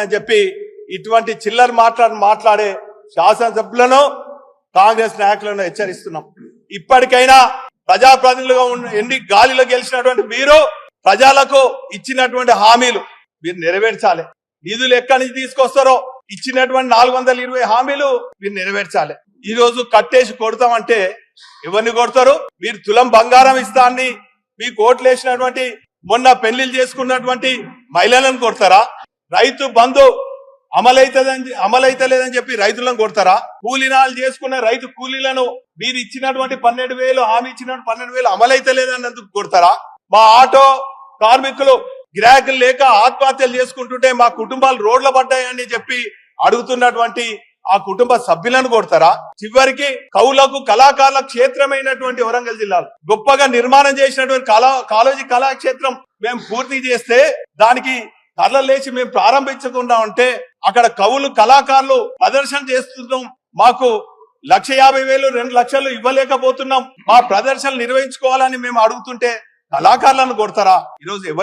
అని చెప్పి ఇటువంటి చిల్లర మాట్లాడి మాట్లాడే శాసనసభ్యులను కాంగ్రెస్ నాయకులను హెచ్చరిస్తున్నాం. ఇప్పటికైనా ప్రజాప్రతినిధులుగా ఉన్న ఎన్ని గాలిలో గెలిచినటువంటి మీరు ప్రజలకు ఇచ్చినటువంటి హామీలు మీరు నెరవేర్చాలి. నిధులు ఎక్కడి నుంచి తీసుకొస్తారో ఇచ్చినటువంటి నాలుగు వందల ఇరవై హామీలు మీరు నెరవేర్చాలి. ఈ రోజు కట్టేసి కొడతామంటే ఎవరిని కొడతారు? మీరు తులం బంగారం ఇస్తా మీ మీకు వేసినటువంటి మొన్న పెళ్ళిళ్ళు చేసుకున్నటువంటి మహిళలను కొడతారా? రైతు బంధు అమలైతదని అమలైతలేదని చెప్పి రైతులను కొడతారా? కూలీనాలు చేసుకున్న రైతు కూలీలను మీరు ఇచ్చినటువంటి పన్నెండు వేలు హామీ ఇచ్చినటువంటి పన్నెండు వేలు అమలైతలేదన్నందుకు కొడతారా? మా ఆటో కార్మికులు గిరాకులు లేక ఆత్మహత్యలు చేసుకుంటుంటే మా కుటుంబాలు రోడ్ల పడ్డాయని చెప్పి అడుగుతున్నటువంటి ఆ కుటుంబ సభ్యులను కొడతారా? చివరికి కవులకు కళాకారుల క్షేత్రమైనటువంటి వరంగల్ జిల్లాలో గొప్పగా నిర్మాణం చేసినటువంటి కళా కాలేజీ కళాక్షేత్రం మేము పూర్తి చేస్తే దానికి కళ్ళ లేచి మేము ప్రారంభించకుండా ఉంటే అక్కడ కవులు కళాకారులు ప్రదర్శన చేస్తున్నాం. మాకు లక్ష యాభై వేలు రెండు లక్షలు ఇవ్వలేకపోతున్నాం. మా ప్రదర్శనలు నిర్వహించుకోవాలని మేము అడుగుతుంటే కళాకారులను కొడతారా? ఈరోజు ఎవరిని